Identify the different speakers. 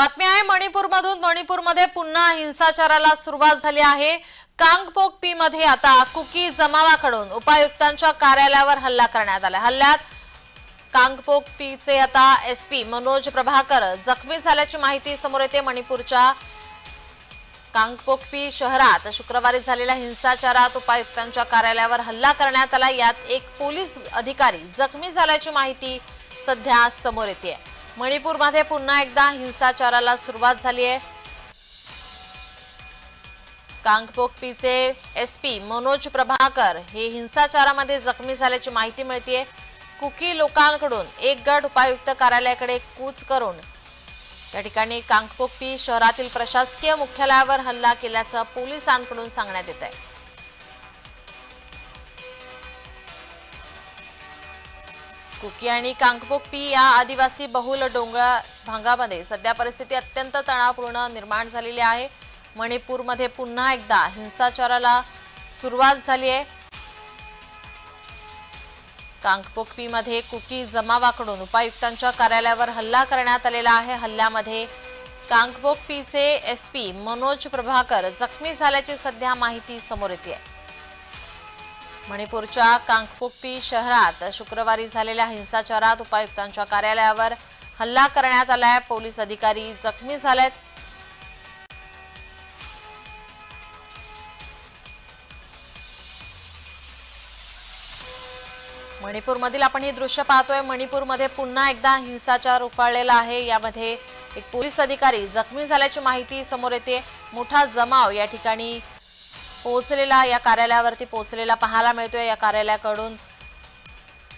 Speaker 1: बातमी आहे मणिपूरमधून. मणिपूरमध्ये पुन्हा हिंसाचाराला सुरुवात झाली आहे. कांगपोक पी मध्ये आता कुकी जमावाकडून उपायुक्तांच्या कार्यालयावर हल्ला करण्यात आला. हल्ल्यात कांगपोक पीचे आता एसपी मनोज प्रभाकर जखमी झाल्याची माहिती समोर येते. मणिपूरच्या कांगपोकपी शहरात शुक्रवारी झालेल्या हिंसाचारात उपायुक्तांच्या कार्यालयावर हल्ला करण्यात आला. यात एक पोलीस अधिकारी जखमी झाल्याची माहिती सध्या समोर येते. मणिपूरमध्ये पुन्हा एकदा हिंसाचाराला सुरुवात झाली आहे. कांगपोकपीचे एसपी मनोज प्रभाकर हे हिंसाचारामध्ये जखमी झाल्याची माहिती मिळतीये. कुकी लोकांकडून एक गट उपायुक्त कार्यालयाकडे कूच करून या ठिकाणी कांगपोकपी शहरातील प्रशासकीय मुख्यालयावर हल्ला केल्याचं पोलिसांकडून सांगण्यात येत आहे कुकी आणि कांगपोकपी या आदिवासी बहुल डोंगरा भागामध्ये सध्या परिस्थिती अत्यंत तणावपूर्ण निर्माण झालेली आहे. मणिपूरमध्ये पुन्हा एकदा हिंसाचाराला सुरुवात झाली आहे. कांगपोकपीमध्ये कुकी जमावाकडून उपायुक्तांच्या कार्यालयावर हल्ला करण्यात आलेला आहे. हल्ल्यामध्ये कांगपोकपीचे एसपी मनोज प्रभाकर जखमी झाल्याची सध्या माहिती समोर येते आहे. मणिपूरच्या कांगपोकपी शहरात शुक्रवारी झालेल्या हिंसाचारात उपायुक्तांच्या कार्यालयावर हल्ला करण्यात आलाय. पोलीस अधिकारी जखमी झालेत. मणिपूरमधील आपण हे दृश्य पाहतोय. मणिपूरमध्ये पुन्हा एकदा हिंसाचार उफाळलेला आहे. यामध्ये एक पोलीस अधिकारी जखमी झाल्याची माहिती समोर येते. मोठा जमाव या ठिकाणी पोहोचलेला या कार्यालयावरती पोहोचलेला पाहायला मिळतोय या कार्यालयाकडून.